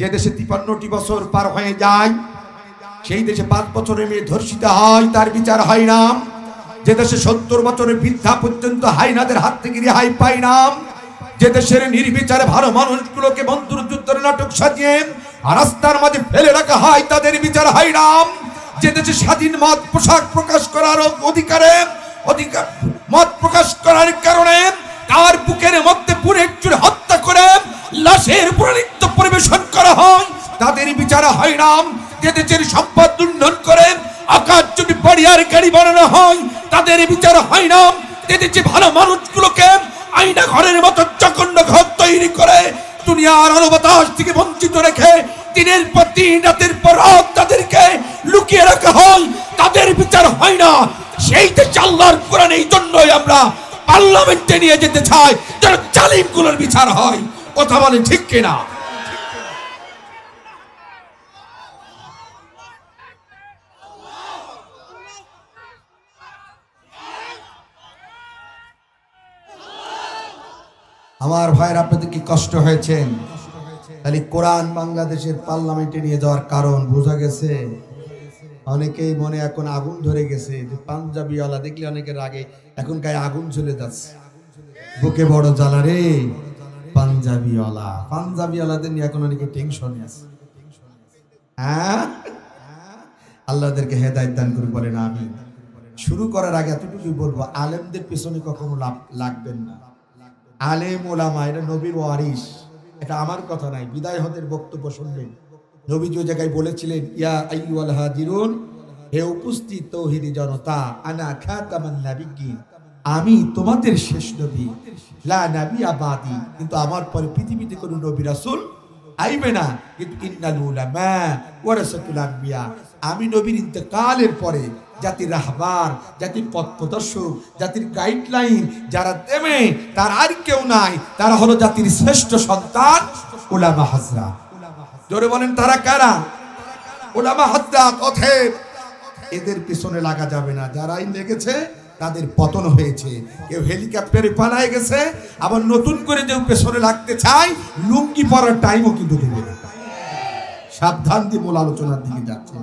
যে দেশে তিপান্নটি বছর পার হয়ে যায়, সেই দেশে পাঁচ বছরের মেয়ে ধর্ষিত হয়, তার বিচার হয় না যে দেশে সত্তর বছরের বৃদ্ধা পর্যন্ত হাইনাদের হাত থেকে রেহাই পায় না যে দেশের নির্বিচারে ভালো মানুষগুলোকে বন্ধুর যুদ্ধের নাটক সাজিয়ে রাস্তার মাঝে ফেলে রাখা হয়, তাদের বিচার হয় না যে দেশে স্বাধীন মত পোশাক প্রকাশ করার অধিকারে, অধিকার মত প্রকাশ করার কারণে তার বুকের মধ্যে পুরে চুরে হত্যা করে লাশের পুনরিত্য পরিবেশন করা হয়। তাদের বিচার হয় না। দেশের সম্পদ উন্নয়ন করে আকাশ জমি বাড়িয়ার গাড়ি বানানো হয়, তাদের বিচার হয় না। দেশে ভালো মানুষগুলোকে আইনা ঘরের মতো চকন্ড ঘর তৈরি করে দুনিয়ার আলো বাতাস থেকে বঞ্চিত রেখে দিনের পর দিন, রাতের পর রাত তাদেরকে লুকিয়ে রাখা হয়। তাদের বিচার হয় না। সেই দেশে আল্লাহর কোরআন এই জন্যই আমরা পার্লামেন্টে নিয়ে যেতে চাই যেন জালিমগুলোর বিচার হয়। কথা বলে ঠিক কিনা? আমার ভাইয়ের, আপনাদের কি কষ্ট হয়েছেন তাহলে কোরআন বাংলাদেশের পার্লামেন্টে নিয়ে যাওয়ার কারণ বোঝা গেছে। অনেকেই মনে এখন আগুন ধরে গেছে। যে পাঞ্জাবিওয়ালা দেখলে অনেকের আগে এখন গায়ে আগুন চলে যাচ্ছে। বুকে বড় জ্বালা রে, পাঞ্জাবিওয়ালা। পাঞ্জাবিওয়ালাদের নিয়ে এখন অনেকে টেনশনে আছে। হ্যাঁ? আল্লাহদেরকে হেদায়ত দান করে বলেন আমি শুরু করার আগে এতটুকুই বলব, আলেমদের পেছনে কখনো লাগবেন না। আলেম ওলামা, এটা নবীর ওয়ারিস এটা আমার কথা নাই, বিদায় হদের বক্তব্য শুনবেন। নবী যে জায়গায় বলেছিলেন, ইয়া আইয়ুল হাজিরুন, হে উপস্থিত তৌহিদি জনতা, আনা খাতামান নাবিয়্যিন, আমি তোমাদের শেষ নবী, লা নবী আবাদি কিন্তু আমার পরে পৃথিবীতে কোনো নবী রাসূল আইবে না, কিন্তু ইন্নাল উলামা ওয়ারাসাতুল আম্বিয়া, আমি নবীর ইন্তেকালের পরে জাতির রাহবার, জাতির পথ প্রদর্শক, জাতির গাইডলাইন যারা দেবে, তার আর কেউ নাই, তারা হলো জাতির শ্রেষ্ঠ সন্তান উলামা হাজরা। জোরে বলেন, তারা কারা? ওলামা হাজরাত অথেব। এদের পিছনে লাগা যাবে না। যারাই লেগেছে, তাদের পতন হয়েছে। কেউ হেলিকপ্টারে পালায় গেছে, আবার নতুন করে কেউ পেছনে লাগতে চায়, লুঙ্গি পরার টাইমও কিন্তু দেবে সাবধান দিয়ে মূল আলোচনার দিকে যাচ্ছে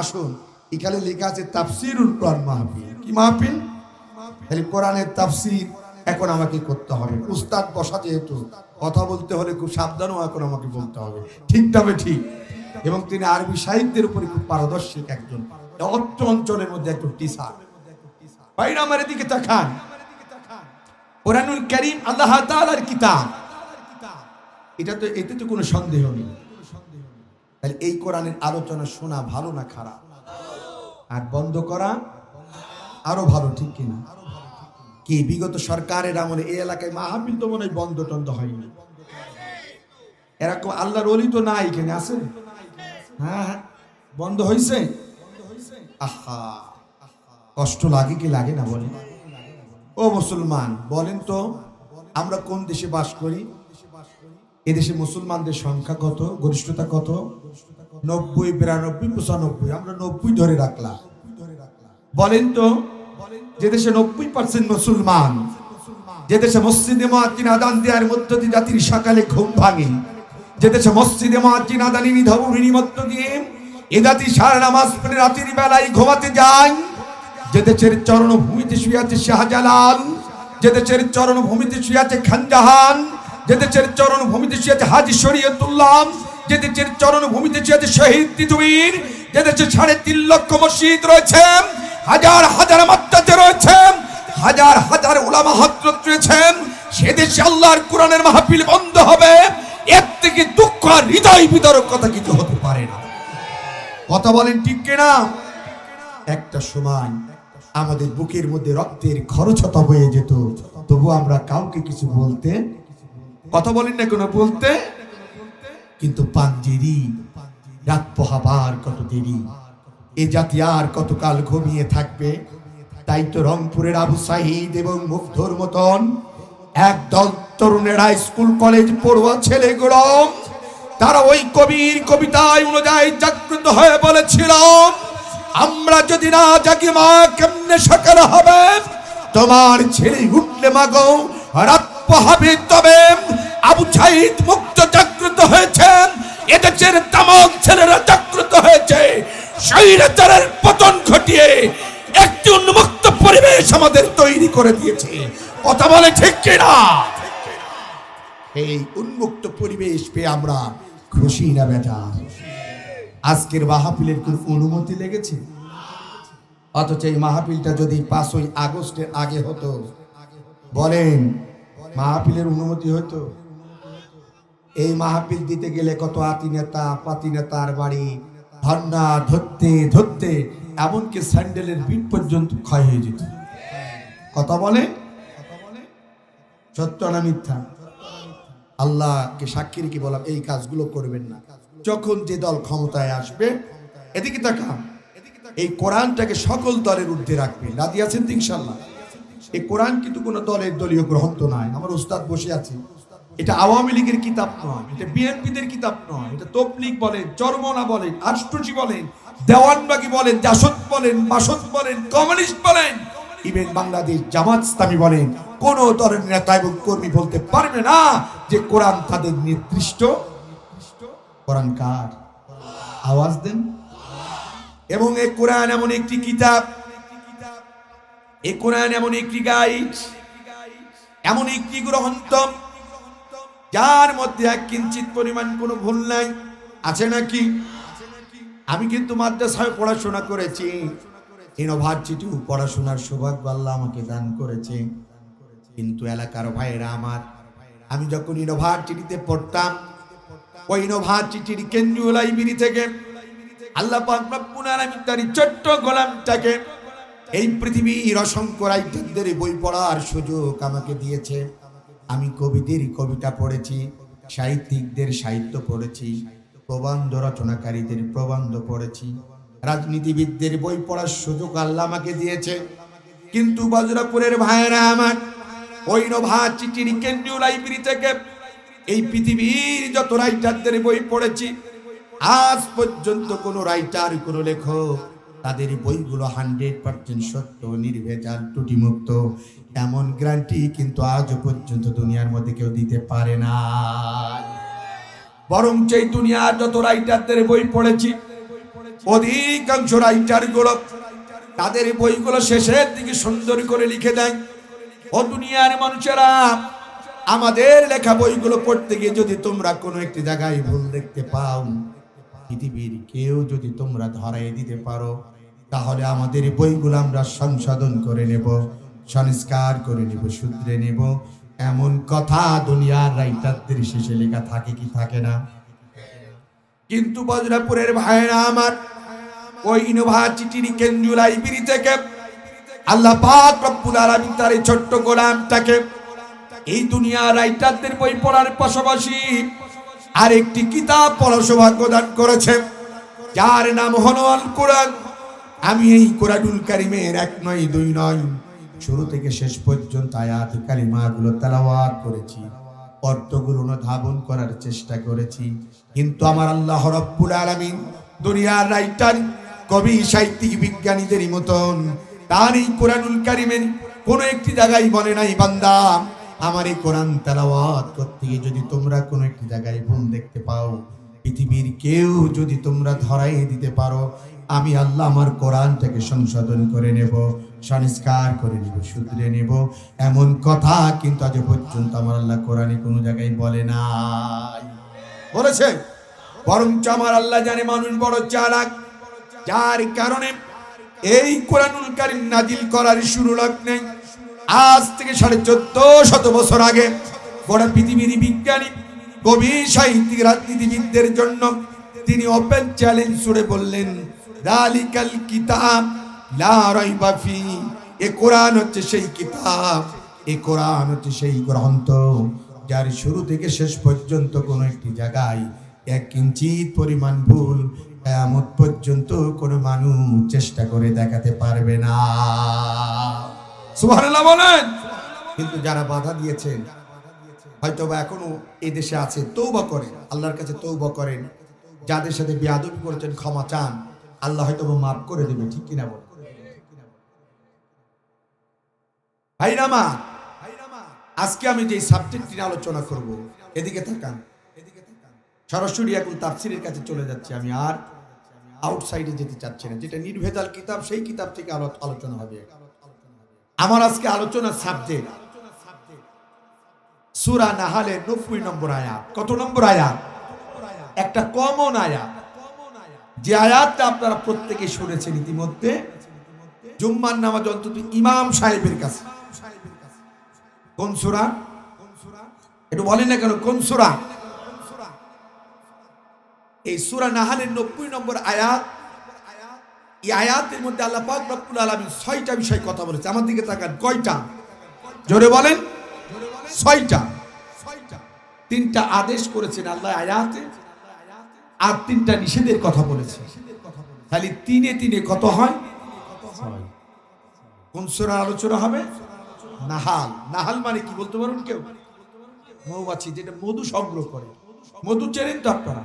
আসুন, এখানে লেখা আছে, তাফসিরুল কোরআন মাহফিল। কি মাহফিল? কোরআনের তাফসির। এখন আমাকে করতে হবে উস্তাদ বসা যেহেতু, কথা বলতে হলে খুব সাবধানও এখন আমাকে বলতে হবে। ঠিক তবে ঠিক। এবং তিনি আরবি সাহিত্যের উপরে খুব পারদর্শিক একজন। অত্র অঞ্চলের মধ্যে একজন টিচার। বাইরে আমার দিকে তাকান। কোরআনুল করিম আল্লাহ কিতাব। এটা তো, এতে তো কোনো সন্দেহ নেই। তাহলে এই কোরআনের আলোচনা শোনা ভালো না খারাপ? আর বন্ধ করা আরও ভালো, ঠিক কিনা? কি বিগত সরকারের আমলে এই এলাকায় মাহফিল তো মনে হয় বন্ধ টন্ধ হয়নি। এরকম আল্লাহর অলি তো নাই এখানে, আছে? হ্যাঁ হ্যাঁ। বন্ধ হয়েছে আহা। কষ্ট লাগে কি লাগে না বলেন? ও মুসলমান, বলেন তো, আমরা কোন দেশে বাস করি? এদেশে মুসলমানদের সংখ্যা কত? গরিষ্ঠতা কত? নব্বই, বিরানব্বই, পঁচানব্বই। আমরা নব্বই ধরে রাখলাম। বলেন তো যে দেশে নব্বই পার্সেন্ট মুসলমান, যে দেশে মসজিদে মহাজিন আদান দেওয়ার মধ্য দিয়ে জাতির সকালে ঘুম ভাঙে, যে দেশে মসজিদে মহাজিন আদানি ধৌরিণী মধ্য দিয়ে এ জাতি সারা নামাজ পড়ে রাতের বেলায় ঘুমাতে যায়। যে দেশের চরণ ভূমিতে শুয়ে আছে শাহজালাল, যে দেশের চরণ ভূমিতে শুয়ে আছে খানজাহান, যে দেশের চরণ ভূমিতে শুয়ে আছে হাজি শরীয়তুল্লাহ, যে দেশের চরণ ভূমিতে শুয়ে আছে শহীদ তিতুমির যে দেশে সাড়ে তিন লক্ষ মসজিদ রয়েছে। হাজার হাজার মাত্রাতে রয়েছে হাজার হাজার উলামা হজরত রয়েছেন। সে দেশে আল্লাহর কোরআনের মাহফিল বন্ধ হবে। এর থেকে দুঃখ আর হৃদয় বিতরক কথা কিছু হতে পারে না। কথা বলেন ঠিক কিনা? একটা সময় আমাদের বুকের মধ্যে রক্তের খরচতা হয়ে যেত। তবু আমরা কাউকে কিছু বলতে, কথা বলেন না কোনো বলতে, কিন্তু পাঞ্জেরি রাত পোহাবার কত দেরি। এ জাতি আর কতকাল ঘুমিয়ে থাকবে? তাই তো রংপুরের আবু সাহিদ এবং মুগ্ধর মতন একদল তরুণেরা স্কুল কলেজ পড়ুয়া ছেলে গরম তারা ওই কবির কবিতায় অনুযায়ী জাগ্রত হয়ে বলেছিল আমরা যদি না জাগি মা, কেমনে সকাল হবে? তোমার ছেলে উঠলে মাগো রাত হবে তবে। আবু সাহিদ মুক্ত জাগ্রত হয়েছেন এ দেশের তামাম ছেলেরা জাগ্রত হয়েছে। স্বৈরাচারের পতন ঘটিয়ে একটি উন্মুক্ত পরিবেশ আমাদের তৈরি করে দিয়েছে। কথা বলে ঠিক কিনা? এই উন্মুক্ত পরিবেশ পেয়ে আমরা খুশি না বেটা আজকের মাহফিলের কোন অনুমতি লেগেছে? অথচ এই মাহফিলটা যদি পাঁচই আগস্টের আগে হতো, বলেন, মাহফিলের অনুমতি হতো? এই মাহফিল দিতে গেলে কত আতি নেতা পাতি নেতার বাড়ি ধর্না ধরতে ধরতে এমনকি স্যান্ডেলের বিট পর্যন্ত ক্ষয় হয়ে যেত। কথা বলে? সত্য না মিথ্যা? আল্লাহকে সাক্ষী রেখে বললাম এই কাজগুলো করবেন না। যখন যে দল ক্ষমতায় আসবে, এদিকে তাকান। এই কোরআনটাকে সকল দলের ঊর্ধ্বে রাখবে রাজি আছেন তো ইনশাল্লাহ এই কোরআন কিন্তু কোনো দলের দলীয় গ্রন্থ নয়। আমার উস্তাদ বসে আছে। এটা আওয়ামী লীগের কিতাব নয়, এটা বিএনপিদের কিতাব নয়, এটা তবলিগ বলেন, চরমনা বলেন আষ্টজি বলেন, দেওয়ানবাগি বলেন, জাসদ বলেন বাসদ বলেন, কমিউনিস্ট বলেন, ইভেন বাংলাদেশ জামাত ইসলামী বলেন, কোন দলের নেতা এবং কর্মী বলতে পারবে না যে কোরআন তাদের নির্দিষ্ট। কোরআন কার? আওয়াজ দেন। এবং এই কোরআন এমন একটি কিতাব এই কোরআন এমন একটি গাইড, এমন একটি গ্রন্থ যার মধ্যে এক কিঞ্চিত পরিমাণ কোনো ভুল নাই, আছে নাকি? আমি কিন্তু মাদ্রাসায় পড়াশোনা করেছি। ইউনিভার্সিটিও পড়াশোনার সৌভাগ্য আল্লাহ আমাকে দান করেছে। কিন্তু এলাকার ভাইয়েরা আমার, আমি যখন ইউনিভার্সিটিতে পড়তাম, ওই ইউনিভার্সিটির কেন্দ্রীয় লাইব্রেরি থেকে আল্লাহ পাক রব্বুল আলামিন তার ছোট্ট গোলামটাকে এই পৃথিবীর অসংখ্য রাইটারদের বই পড়ার সুযোগ আমাকে দিয়েছে। আমি কবিদের কবিতা পড়েছি, সাহিত্যিকদের সাহিত্য পড়েছি, প্রবন্ধ রচনাকারীদের প্রবন্ধ পড়েছি, রাজনীতিবিদদের বই পড়ার সুযোগ আল্লাহ আমাকে দিয়েছে। কিন্তু বজ্রপুরের ভাইয়েরা আমার, ওই চিঠির কেন্দ্রীয় লাইব্রেরি থেকে এই পৃথিবীর যত রাইটারদের বই পড়েছি, আজ পর্যন্ত কোনো রাইটার, কোনো লেখক তাদের বইগুলো হান্ড্রেড পার্সেন্ট সত্য, নির্ভেজাল, ত্রুটিমুক্ত। এমন গ্যারান্টি কিন্তু আজও পর্যন্ত দুনিয়ার মধ্যে কেউ দিতে পারে না। বরং সেই দুনিয়ার যত রাইটারদের বই পড়েছি, অধিকাংশ রাইটারগুলো তাদের বইগুলো শেষের দিকে সুন্দর করে লিখে দেয়। ও দুনিয়ার মানুষেরা, আমাদের লেখা বইগুলো পড়তে গিয়ে যদি তোমরা কোনো একটি জায়গায় ভুল দেখতে পাও, পৃথিবীর কেউ যদি তোমরা ধরাই দিতে পারো, তাহলে আমাদের এই বইগুলো আমরা সংশোধন করে নেব। সংস্কার করে নেব, শুধরে নেব। এমন কথা দুনিয়ার রাইটারদের শেষে লেখা থাকে কি থাকে না? কিন্তু বজ্রপুরের ভাইরা আমার, ওই ইউনিভার্সিটির কেন্দ্রীয় লাইব্রেরি থেকে আল্লাহ পাক রব্বুল আলামিন তার ছোট্ট গোলামটাকে এই দুনিয়া রাইটারদের বই পড়ার পাশাপাশি আরেকটি কিতাব পড়া সৌভাগ্য দান করেছে, যার নাম হলো কোরআন আমি এই কোরআনুল কারিমের এক নয়, দুই নয়। শুরু থেকে শেষ পর্যন্ত আয়াত কালিমাগুলো তেলাওয়াত করেছি। অর্থগুলো ধাবন করার চেষ্টা করেছি। কিন্তু আমার আল্লাহ রব্বুল আলামিন দুনিয়ার রাইটার, কবি, সাহিত্যিক, বিজ্ঞানীদেরই মতন তার এই কোরআনুল কারিমের কোনো একটি জায়গায় বলে নাই, বান্দা, আমার এই কোরআন তেলাওয়াত করতে গিয়ে যদি তোমরা কোনো একটি জায়গায় ভুল দেখতে পাও, পৃথিবীর কেউ যদি তোমরা ধরাই দিতে পারো, আমি আল্লাহ আমার কোরআনটাকে সংশোধন করে নেব। সংস্কার করে নেব, শুধরে নেব। এমন কথা কিন্তু আজ পর্যন্ত আমার আল্লাহ কোরআনে কোনো জায়গায় বলে নাই। বলেছে, বরঞ্চ আমার আল্লাহ জানে মানুষ বড় চালাক, যার কারণে এই কোরআনুল কারিম নাজিল করার শুরু লগ্নে আজ থেকে সাড়ে চোদ্দ শত বছর আগে গোটা পৃথিবীর বিজ্ঞানী, কবি, সাহিত্যিক, রাজনীতিবিদদের জন্য তিনি ওপেন চ্যালেঞ্জ ছুড়ে বললেন, দালিকাল কিতাব লা রাইবা ফি। এ কোরআন হচ্ছে সেই কিতাব, এ কোরআন হচ্ছে সেই গ্রন্থ, যার শুরু থেকে শেষ পর্যন্ত কোনো একটি জায়গায় এক কিঞ্চিত পরিমাণ ভুল কেয়ামত পর্যন্ত কোনো মানুষ চেষ্টা করে দেখাতে পারবে না। বলেন। কিন্তু যারা বাধা দিয়েছেন হয়তো বা এখনও এই দেশে আছে তৌবা করেন, আল্লাহর কাছে তৌবা করেন। যাদের সাথে বেয়াদবি করেছেন, ক্ষমা চান, আল্লাহ হয়তো মাফ করে দেবে, ঠিক কিনা বল ভাইরামা আজকে আমি যে সাবজেক্ট নিয়ে আলোচনা করব, এদিকে সরাসরি এখন তাফসিরের কাছে চলে আমি, আর আউটসাইডে যেতে চাচ্ছি না। যেটা নির্ভেজাল কিতাব, সেই কিতাব থেকে আলো- আলোচনা হবে। আমার আজকে সাবজেক্ট সুরা নাহালের নব্বই নম্বর আয়াত। কত নম্বর আয়াত? একটা কমন আয়াত। যে আয়াতটা আপনারা প্রত্যেকে শুনেছেন ইতিমধ্যে। জুম্মার নামাজ অন্তত ইমাম সাহেবের কাছে। কোন একটু বলেন না কেন, কোন সুরা? এই সুরা নাহালের নব্বই নম্বর আয়াত, এই আয়াতের মধ্যে আল্লাহ পাক রব্বুল আলামিন ছয়টা বিষয় কথা বলেছে। আমার দিকে তাকান, কয়টা? জোরে বলেন। ছয়টা। তিনটা আদেশ করেছেন আল্লাহ আয়াতে আর তিনটা নিষেধের কথা বলেছে। খালি তিনে তিনে কত হয়? কোন সুরার আলোচনা হবে? নাহাল নাহাল মানে কি বলতে পারুন কেউ? মৌমাছি, যেটা মধু সংগ্রহ করে। মধু চেনেন তো আপনারা?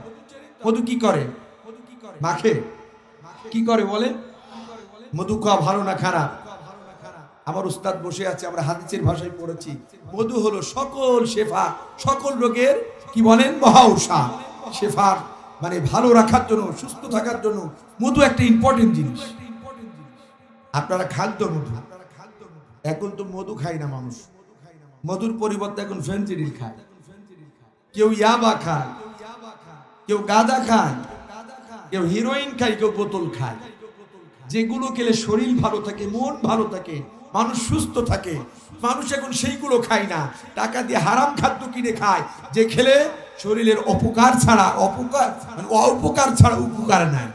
মধু কি করে? মাখে? কি করে বলেন মধু খাওয়া ভালো না খারাপ? আমার উস্তাদ বসে আছে, আমরা হাদিসের ভাষায় পড়েছি। মধু হলো সকল শেফা, সকল রোগের, কি বলেন? মহা ঔষধ। শেফার মানে ভালো রাখার জন্য, সুস্থ থাকার জন্য মধু একটা ইম্পর্টেন্ট জিনিস। আপনারা খাদ্য মধু। এখন তো মধু খায় না মানুষ। মধুর পরিবর্তে এখন ফেন্সিডিল খায়। কেউ ইয়াবা খায়, কেউ গাঁদা খায়, কেউ হিরোইন খায়, কেউ বোতল খায়। যেগুলো খেলে শরীর ভালো থাকে, মন ভালো থাকে, মানুষ সুস্থ থাকে, মানুষ এখন সেইগুলো খায় না। টাকা দিয়ে হারাম খাদ্য কিনে খায়, যে খেলে শরীরের অপকার ছাড়া, অপকার মানে অপকার ছাড়া উপকার নাই।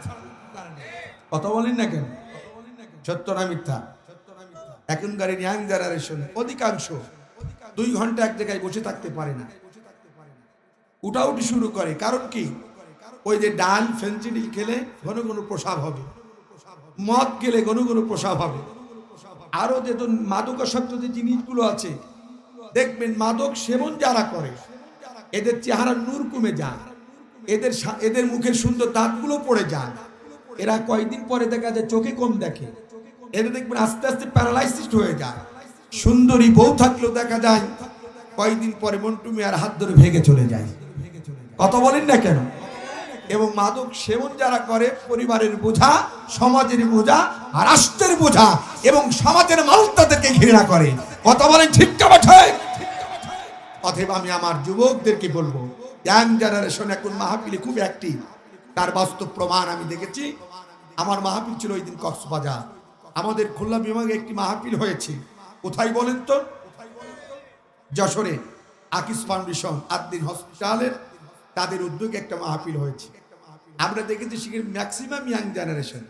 কথা বলেন না কেন? সত্য না মিথ্যা? এখনকার ইয়াং জেনারেশন অধিকাংশ দুই ঘণ্টা এক জায়গায় বসে থাকতে পারে না। উঠাউটি শুরু করে, কারণ কি? ওই যে ডাল ফেন্সিডিল খেলে ঘন ঘন প্রসাব হবে। মদ গেলে ঘন ঘন প্রসাব হবে। আরও যে মাদকাসক্ত যে জিনিসগুলো আছে, দেখবেন মাদক সেবন যারা করে, এদের চেহারা নূর কমে যায়, এদের এদের মুখের সুন্দর দাঁতগুলো পড়ে যায়। এরা কয়েকদিন পরে দেখা যায় চোখে কম দেখে। এদের দেখবেন আস্তে আস্তে প্যারালাইসিস হয়ে যায়। সুন্দরী বউ থাকলেও দেখা যায়, কয়েকদিন পরে মন্টু মিয়ার হাত ধরে ভেঙে চলে যায়। কথা বলেন না কেন? এবং মাদক সেবন যারা করে, পরিবারের বোঝা, সমাজের বোঝা রাষ্ট্রের বোঝা এবং সমাজের মানুষ তাদেরকে ঘৃণা করে। কথা বলেন ঠিক অতএব আমি আমার যুবকদেরকে বলব ইয়াং জেনারেশন এখন মাহফিলে খুব অ্যাক্টিভ তার বাস্তব প্রমাণ আমি দেখেছি। আমার মাহফিল ছিল ওই দিন কক্সবাজার। আমাদের খুলনা বিভাগে একটি মাহফিল হয়েছে। কোথায় বলেন তো? যশোরে। আকিস ফাউন্ডেশন আদ্দিন হসপিটালের তাদের উদ্যোগে একটা মাহফিল হয়েছে। আমরা দেখেছি সেখানে ম্যাক্সিমাম ইয়াং জেনারেশন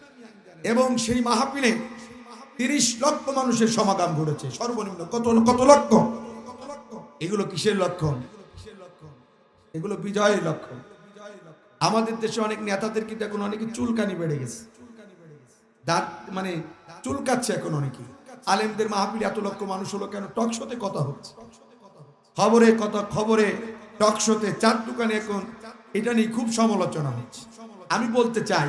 এবং সেই মাহফিলে তিরিশ লক্ষ মানুষের সমাগম ঘটেছে। সর্বনিম্ন কত কত লক্ষ? এগুলো কিসের লক্ষণ এগুলো বিজয়ের লক্ষণ আমাদের দেশে অনেক নেতাদের কিন্তু এখন অনেকে চুলকানি বেড়ে গেছে। দাঁত মানে চুলকাচ্ছে এখন অনেকে আলেমদের মাহফিল এত লক্ষ মানুষ হলো কেন? টকশোতে কথা হচ্ছে। খবরে কথা, খবরে টকশোতে চার দোকানে এখন এটা নিয়ে খুব সমালোচনা হচ্ছে। আমি বলতে চাই,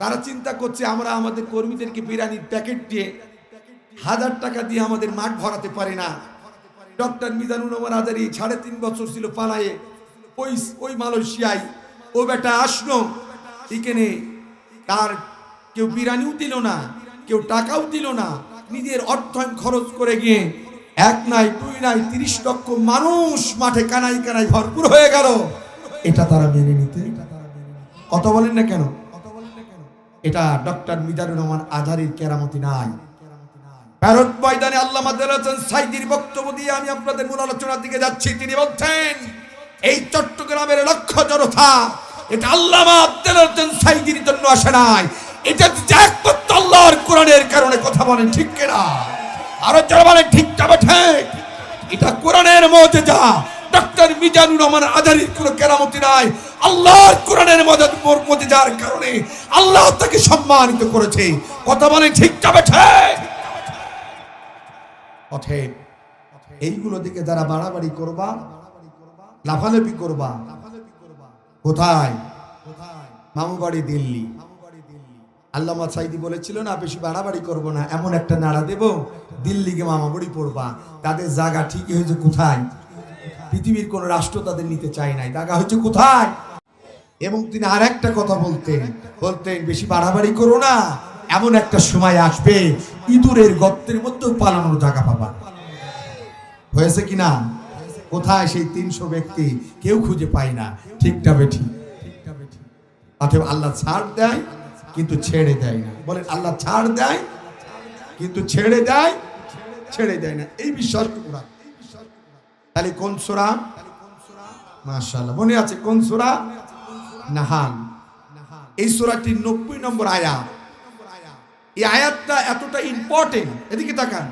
তারা চিন্তা করছে আমরা আমাদের কর্মীদেরকে বিরিয়ানির প্যাকেট দিয়ে হাজার টাকা দিয়ে আমাদের মাঠ ভরাতে পারি না। ডক্টর মিজানুর রহমান আজারি সাড়ে তিন বছর ছিল পালায়ে। ওই ওই মালয়েশিয়ায়। ও বেটা আসলো এখানে তার কেউ বিরানিও দিল না, কেউ টাকাও দিল না। নিজের অর্থায়ন খরচ করে গিয়ে এক নাই, দুই নাই, তিরিশ লক্ষ মানুষ মাঠে কানাই কানাই ভরপুর হয়ে গেল। এটা তারা মেনে নিতে। কথা বলেন না কেন? এটা ডক্টর মিজানুর রহমান আধারির কেরামতি নাই। ভারত ময়দানে আল্লাহ সাইদির বক্তব্য দিয়ে আমি আপনাদের মূল আলোচনার দিকে যাচ্ছি। তিনি বলছেন, এই চট্টগ্রামের লক্ষ্য জনতা, এটা আল্লাহ মাদারাজান সাইদির জন্য আসে নাই। এটা একমাত্র আল্লাহর কোরআনের কারণে কথা বলেন, ঠিক কিনা? আরও যারা বলেন, ঠিক যাবে ঠিক এটা কোরআনের মধ্যে যা ডক্টর মিজানুর রহমান আধারির কোনো কেরামতি নাই। আল্লাহর কোরআনের মধ্যে যার কারণে আল্লাহ তাকে সম্মানিত করেছে। কথা ঠিক যাবে এইগুলো দিকে যারা বাড়াবাড়ি করবা, লাফালাফি করবা, কোথায়? মামু বাড়ি দিল্লি। আল্লামা সাইদি বলেছিল না বেশি বাড়াবাড়ি করব না, এমন একটা নাড়া দেব দিল্লিকে মামা বাড়ি পড়বা। তাদের জায়গা ঠিকই হয়েছে কোথায়? পৃথিবীর কোন রাষ্ট্র তাদের নিতে চায় নাই। দাগা হচ্ছে কোথায়? এবং তিনি আর একটা কথা বলতেন বলতেন, বেশি বাড়াবাড়ি করো না, এমন একটা সময় আসবে, ইঁদুরের গর্তের মধ্যেও পালানোর জায়গা পাবা। হয়েছে কিনা কোথায় সেই তিনশো ব্যক্তি? কেউ খুঁজে পায় না। ঠিকটা বেঠি। অতএব আল্লাহ ছাড় দেয় কিন্তু ছেড়ে দেয় না। বলেন, আল্লাহ ছাড় দেয়, কিন্তু ছেড়ে দেয় ছেড়ে দেয় না। এই বিশ্বাস তাহলে কোন সোরা? মাশাআল্লাহ। মনে আছে কোন সোরা? নাহাল। এই সোরাটির নব্বই নম্বর আয়াত। এই আয়াতটা এতটা ইম্পর্টেন্ট এদিকে তাকান।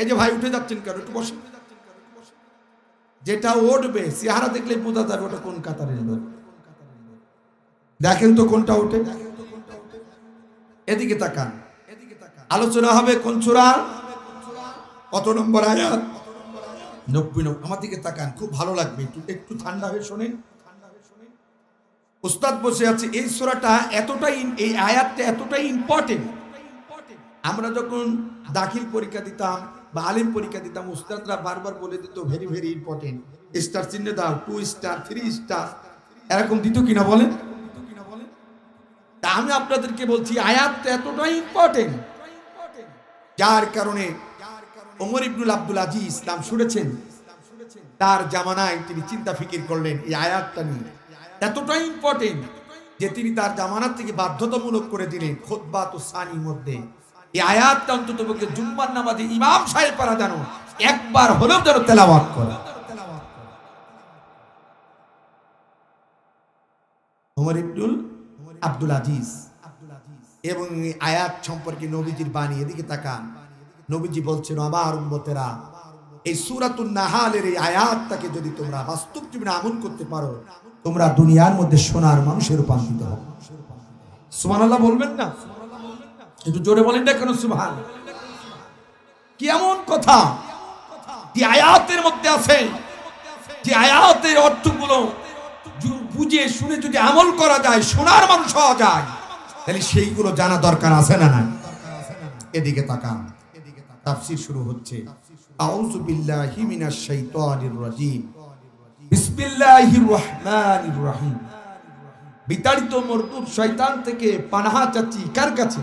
এই যে ভাই উঠে যাচ্ছেন কেন? একটু বসে যেটা উঠবে, চেহারা দেখলে বোঝা যাবে ওটা কোন কাতারের লোক। দেখেন তো কোনটা ওঠে এদিকে তাকান। আলোচনা হবে কোন চূড়া? কত নম্বর আয়াত? নব্বই নম্বর আমার দিকে তাকান, খুব ভালো লাগবে একটু একটু ঠান্ডা হয়ে শোনেন। উস্তাদ বসে আছে, এই সোরাটা এতটাই এই আয়াতটা এতটাই ইম্পর্টেন্ট আমরা যখন দাখিল পরীক্ষা দিতাম বা আলিম পরীক্ষা দিতাম, উস্তাদরা বারবার বলে দিত ভেরি ভেরি ইম্পর্টেন্ট স্টার চিহ্ন দাও টু স্টার থ্রি স্টার এরকম দিত কিনা বলেন? আমি আপনাদেরকে বলছি আয়াতটা এতটাই ইম্পর্টেন্ট যার কারণে ওমর ইবনুল আব্দুল আজিজ নাম শুনেছেন, তার জামানায় তিনি চিন্তা ফিকির করলেন এই আয়াতটা নিয়ে। এতটাই ইম্পর্টেন্ট যে তিনি তার জামানার থেকে বাধ্যতামূলক করে দিলেন খোদবা তো সানির মধ্যে। এই আয়াতটা অন্তত পক্ষে জুম্মার নামাজে ইমাম সাহেব পারা জানো একবার হলেও যেন তেলাওয়াত করে। ওমর ইবনুল আব্দুল আজিজ। এবং আয়াত সম্পর্কে নবীজির বাণী, এদিকে তাকান। নবীজি বলছেন, আমার উম্মতেরা, এই সুরাতুন নাহালের এই আয়াতটাকে যদি তোমরা বাস্তব জীবনে আমল করতে পারো, তোমরা দুনিয়ার মধ্যে সোনার মানুষের রূপান্তরিত হবে সুবহানাল্লাহ বলবেন না? একটু জোরে বলেন না কেন সুবহান? কি এমন কথা? কি আয়াতের মধ্যে আছে? যে আয়াতের অর্থগুলো বুঝে শুনে যদি আমল করা যায়, সোনার মানুষ হওয়া যায়, তাহলে সেইগুলো জানা দরকার আছে না না এদিকে তাকান। তাফসীর শুরু হচ্ছে। আউযু বিল্লাহি মিনাশ শাইতানির রাজিম। বিসমিল্লাহির রহমানির রহিম। বিতাড়িত মরদুদ শয়তান থেকে পানাহা চাচ্ছি কার কাছে?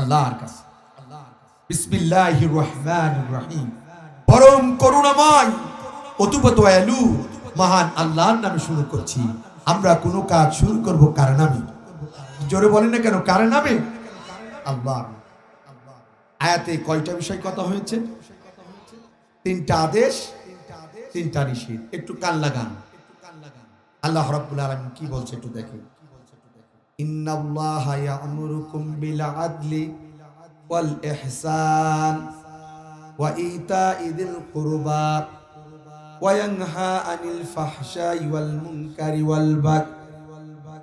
আল্লাহর কাছে। বিসমিল্লাহির রহমানির রহিম। পরম করুণাময় অতুপ দয়ালু মহান আল্লাহর নামে শুরু করছি। আমরা কোনো কাজ শুরু করব কার নামে? জোরে বলেন না কেন, কার নামে? আল্লাহ। আয়াতে কয়টা বিষয় কথা হয়েছে? তিনটা আদেশ, তিনটা নিষেধ। একটু কান লাগান। আল্লাহ রাব্বুল আলামিন কি বলছে একটু দেখেন। ইন্নাল্লাহা ইয়া'মুরুকুম বিল আদলি ওয়াল ইহসান ওয়া ইতা'i যিল কুরবা। আনিল ফাহশাই ওয়াল মুনকারি ওয়াল বাগই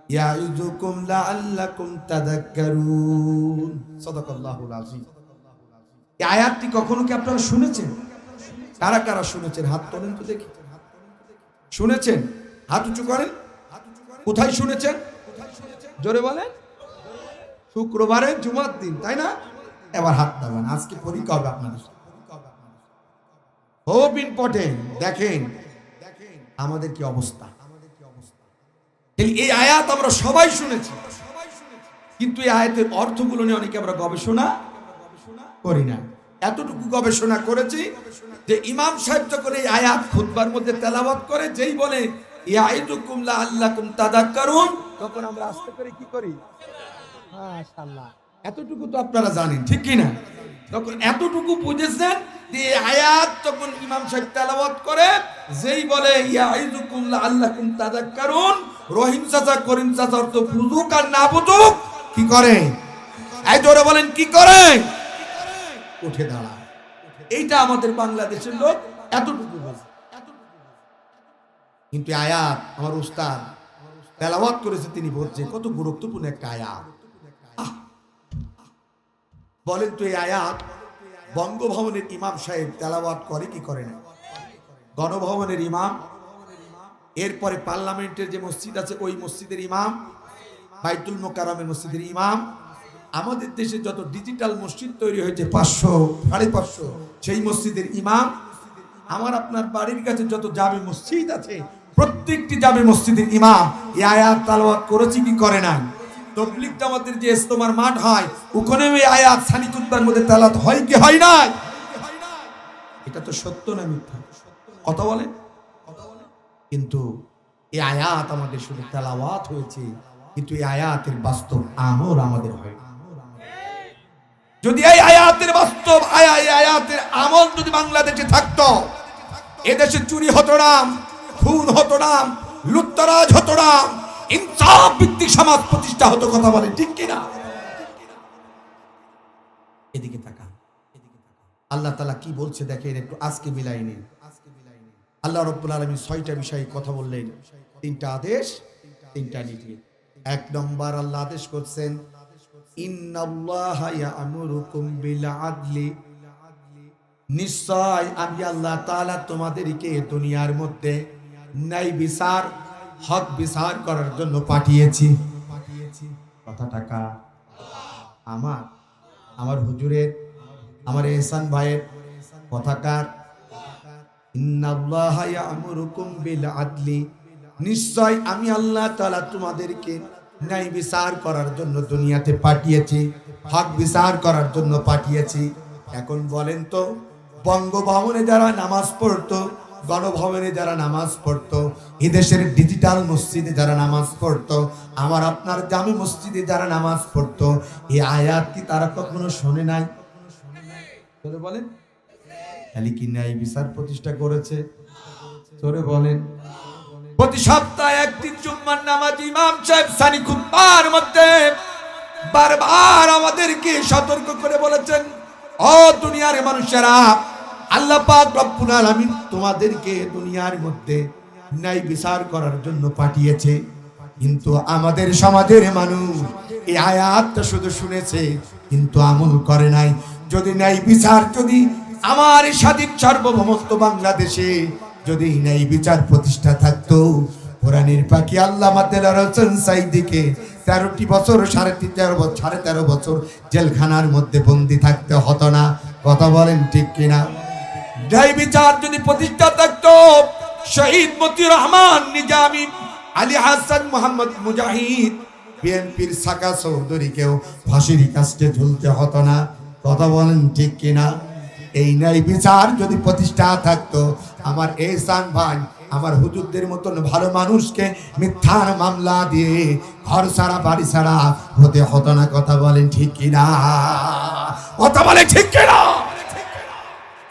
ইয়া'ইযুকুম লাআল্লাকুম তাযাক্কারুন সাদাকাল্লাহুল আযীম এই আয়াতটি কখনো কি আপনারা শুনেছেন? কারা কারা শুনেছেন? হাত তোলেন তো দেখি। শুনেছেন? হাত উঁচু করেন। কোথায় শুনেছেন? জোরে বলেন। শুক্রবারে জুমার দিন, তাই না? এবার হাত দাবান আজকে পরীক্ষা হবে আপনাদের খুব ইম্পর্টেন্ট দেখেন, আমাদের কি অবস্থা? এই আয়াত আমরা সবাই শুনেছি। কিন্তু এই আয়াতের অর্থগুলো নিয়ে অনেকে আমরা গবেষণা করি না। এতটুকু গবেষণা করেছি যে ইমাম সাহেব যখন এই আয়াত খুতবার মধ্যে তেলাওয়াত করে, যেই বলে তাযাক্কারুন তখন আমরা আস্তে করে কি করি? এতটুকু তো আপনারা জানেন, ঠিক কি না তখন এতটুকু বুঝেছেন যে আয়াত তখন ইমাম সাহেব তেলাওয়াত করে, যেই বলে ইয়াইদুকুম লাআল্লাকুম তাযাক্কারুন রহিম চাচা, করিম চাচা অর্থ বুঝুক আর না বুঝুক, কি করে? এই জোরে বলেন, কি করে? উঠে দাঁড়ায়। এইটা আমাদের বাংলাদেশের লোক এতটুকু বোঝে। কিন্তু আয়াত আমার উস্তাদ তেলাওয়াত করেছে তিনি বলছে কত গুরুত্বপূর্ণ একটা আয়াত! বলেন তো এই আয়াত, বঙ্গভবনের ইমাম সাহেব তেলাওয়াত করে কি করে না? গণভবনের ইমাম, এরপরে পার্লামেন্টের যে মসজিদ আছে, ওই মসজিদের ইমাম, বাইতুল মোকারমের মসজিদের ইমাম। আমাদের দেশে যত ডিজিটাল মসজিদ তৈরি হয়েছে, পাঁচশো, সাড়ে পাঁচশো, সেই মসজিদের ইমাম। আমার আপনার বাড়ির কাছে যত জামে মসজিদ আছে, প্রত্যেকটি জামে মসজিদের ইমাম, এই আয়াত তালাওয়াত করেছে কি করে নাই? তবলিক জামাতের যে ইস্তমার মাঠ হয় ওখানে ওই আয়াত সানি মধ্যে তালাত হয় কি হয় নাই? এটা তো সত্য না মিথ্যা? কথা বলেন। কিন্তু এই আয়াত আমাদের শুধু তেলাওয়াত হয়েছে, কিন্তু এই আয়াতের বাস্তব আমল আমাদের হয় যদি এই আয়াতের বাস্তব আয়া, এই আয়াতের আমল যদি বাংলাদেশে থাকতো, এদেশে চুরি হতো না, খুন হতো না লুত্তরাজ হতো না ইনসাফ ভিত্তিক সমাজ প্রতিষ্ঠা হতো কথা বলে, ঠিক কিনা? এদিকে তাকান। আল্লাহ তালা কি বলছে দেখেন একটু আজকে মিলাই নিন। আল্লাহ রব্বুল আলমী ছয়টা বিষয়ে কথা বললেন। তিনটা আদেশ, তিনটা নীতি। এক নম্বর আল্লাহ আদেশ করছেন নিশ্চয় আমি আল্লাহ তোমাদেরকে দুনিয়ার মধ্যে ন্যায় বিচার হক বিচার করার জন্য পাঠিয়েছি। কথা টাকা আমার। আমার হুজুরের। আমার এহসান ভাইয়ের। কথাকার নিশ্চয় আমি আল্লাহ তাআলা তোমাদেরকে ন্যায় বিচার করার জন্য দুনিয়াতে পাঠিয়েছি, হক বিচার করার জন্য পাঠিয়েছি। এখন বলেন তো, বঙ্গভবনে যারা নামাজ পড়তো গণভবনে যারা নামাজ পড়তো, এদেশের ডিজিটাল মসজিদে যারা নামাজ পড়তো, আমার আপনার জামে মসজিদে যারা নামাজ পড়তো, এই আয়াত কি তারা কখনো শোনে নাই? বলেন। তাহলে কি ন্যায় বিচার প্রতিষ্ঠা করেছে? তোরে বলেন। প্রতি সপ্তাহে একদিন জুম্মার নামাজ ইমাম সাহেব সানি খুতবার মধ্যে বারবার আমাদেরকে সতর্ক করে বলেছেন, ও দুনিয়ার মানুষেরা আল্লাহ পাক রব্বুল আলামিন তোমাদেরকে দুনিয়ার মধ্যে ন্যায় বিচার করার জন্য পাঠিয়েছে। কিন্তু আমাদের সমাজের মানুষ এই আয়াতটা শুধু শুনেছে, কিন্তু আমল করে নাই। যদি ন্যায় বিচার, যদি আমার স্বাধীন সার্বভৌমত্ব বাংলাদেশে যদি ন্যায় বিচার প্রতিষ্ঠা থাকতো, কোরআনের পাখি আল্লাহ হোসেন সাইদিকে তেরোটি বছর, সাড়ে তিন, তেরো বছর, সাড়ে তেরো বছর জেলখানার মধ্যে বন্দি থাকতে হতো না। কথা বলেন ঠিক কিনা? ন্যায় বিচার যদি প্রতিষ্ঠা থাকতো, শহীদ মতিউর রহমান, নিজামী আলী হাসান মোহাম্মদ মুজাহিদ, বিএনপির সাকা চৌধুরীকেও ফাঁসির কাছে ঝুলতে হতো না। কথা বলেন ঠিক কিনা? এই ন্যায় বিচার যদি প্রতিষ্ঠা থাকতো, আমার এহসান ভাই, আমার হুজুরদের মতন ভালো মানুষকে মিথ্যার মামলা দিয়ে ঘর সারা বাড়ি সারা হতে হতো না। কথা বলেন ঠিক কিনা? কথা বলে ঠিক কিনা?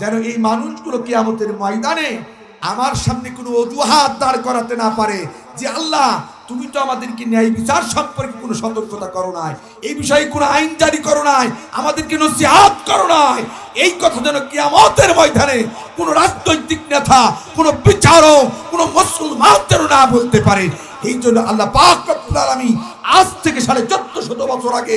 যেন এই মানুষগুলো কিয়ামতের ময়দানে আমার সামনে কোনো অজুহাত দাঁড় করাতে না পারে যে, আল্লাহ, তুমি তো আমাদেরকে ন্যায় বিচার সম্পর্কে কোনো সতর্কতা করো নাই, এই বিষয়ে কোনো আইন জারি করো নাই, আমাদেরকে নসিহাত করো নাই। এই কথা যেন কিয়ামতের ময়দানে কোনো রাজনৈতিক নেতা, কোনো বিচারক, কোনো মুসলমান যেন না বলতে পারে। এই জন্য আল্লাহ পাক আমি আজ থেকে সাড়ে চোদ্দ শত বছর আগে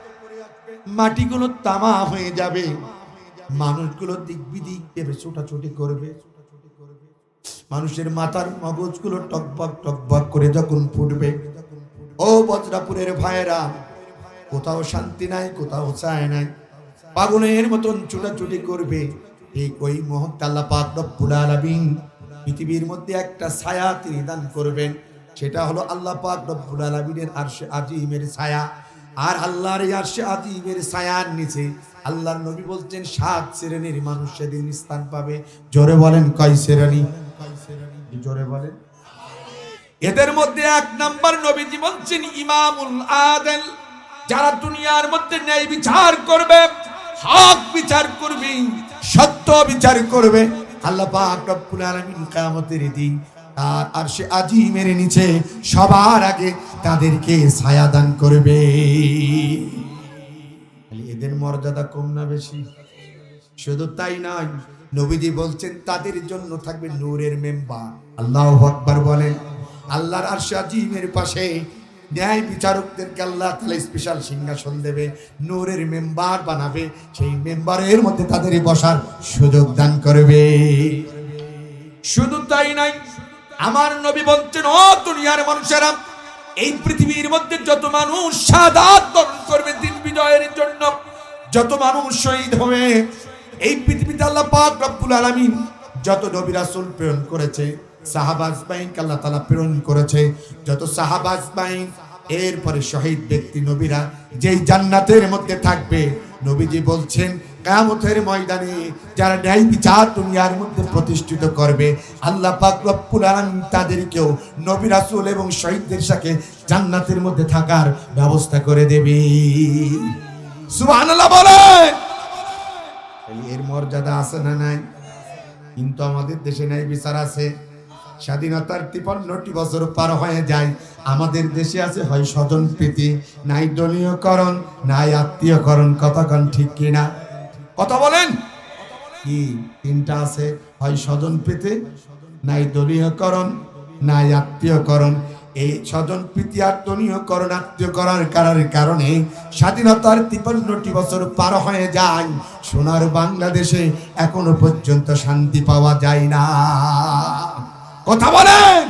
মাটিগুলো তামা হয়ে যাবে। মানুষগুলো দিক বিদিক ভেবে ছোটাছুটি করবে। মানুষের মাথার মগজগুলো টকবক টকবক করে যখন ফুটবে। ও বজ্রাপুরের ভাইয়েরা, কোথাও শান্তি নাই, কোথাও চায় নাই। পাগলের মতন ছুটাছুটি করবে। ঠিক ওই মুহূর্তে আল্লাহ পৃথিবীর মধ্যে একটা ছায়া তিনি দান করবেন। সেটা হলো আল্লাহ পাক রব্বুল আলামিনের আরশে আজিমের ছায়া। আর আল্লাহর এই আরশে ছায়ার নিচে আল্লাহর নবী বলছেন সাত শ্রেণির মানুষ সেদিন স্থান পাবে। জোরে বলেন, কয় শ্রেণি? জোরে বলেন। এদের মধ্যে এক নাম্বার নবীজি বলছেন, ইমামুল আদেল। যারা দুনিয়ার মধ্যে ন্যায় বিচার করবে, হক বিচার করবে, সত্য বিচার করবে, আল্লাহ পাক রব্বুল আলামিন কিয়ামতের দিন তার আর আরশে আজিমের নিচে সবার আগে তাদেরকে ছায়া দান করবে। এদের মর্যাদা কম না বেশি? শুধু তাই নয়, নবীজি বলছেন, তাদের জন্য থাকবে নূরের মেম্বার। আল্লাহ আকবার বলেন, আল্লাহর আরশে আজিমের পাশে ন্যায় বিচারকদেরকে আল্লাহ তাহলে স্পেশাল সিংহাসন দেবে, নূরের মেম্বার বানাবে, সেই মেম্বারের মধ্যে তাদের বসার সুযোগ দান করবে। শুধু তাই নাই আমার নবী বলছেন, ও দুনিয়ার মানুষেরা, এই পৃথিবীর মধ্যে যত মানুষ সাদাত বরণ করবে দিন বিজয়ের জন্য, যত মানুষ শহীদ হবে, এই পৃথিবীতে আল্লাহ পাক রব্বুল আলামিন যত নবী রাসূল প্রেরণ করেছে সাহাবাজ বাইন আল্লাহ তাআলা প্রেরণ করেছে, যত সাহাবাজ বাইন এরপরে শহীদ ব্যক্তি নবীরা যেই জান্নাতের মধ্যে থাকবে, নবীজি বলছেন কিয়ামতের ময়দানে যারা ন্যায় বিচার দুনিয়ার মধ্যে প্রতিষ্ঠিত করবে, আল্লাহ পাক রব্বুল আলামিন তাদেরকেও নবী রাসূল এবং শহীদদের সাথে জান্নাতের মধ্যে থাকার ব্যবস্থা করে দেবে। এর মর্যাদা আছে না নাই? কিন্তু আমাদের দেশে নাই বিচার আছে। স্বাধীনতার তিপান্নটি বছর পার হয়ে যায়। আমাদের দেশে আছে হয় স্বজন প্রীতি নাই দলীয়করণ, নাই আত্মীয়করণ কতক্ষণ ঠিক কিনা? কথা বলেন। কি তিনটা আছে? হয় স্বজন প্রীতি, নাই দলীয়করণ, নাই আত্মীয়করণ। এই স্বজন প্রীতি আর দলীয়করণ আত্মীয়করণ কারণের কারণে স্বাধীনতার তিপান্নটি বছর পার হয়ে যায়। সোনার বাংলাদেশে এখনও পর্যন্ত শান্তি পাওয়া যায় না। কথা বলেন।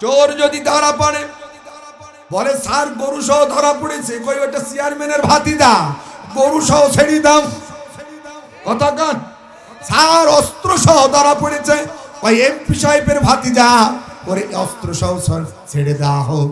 চোর যদি ধরা পড়ে, বলে, স্যার, গরু সহ ধরা পড়েছে। কই, ওটা চেয়ারম্যানের ভাতিদা গরু সহ ছেড়ে দাও। কথা কান সার অস্ত্র সহ ধরা পড়েছে। ওই এমপি সাহেবের ভাতিজা, ওরে অস্ত্র সহ ছেড়ে দেওয়া হোক।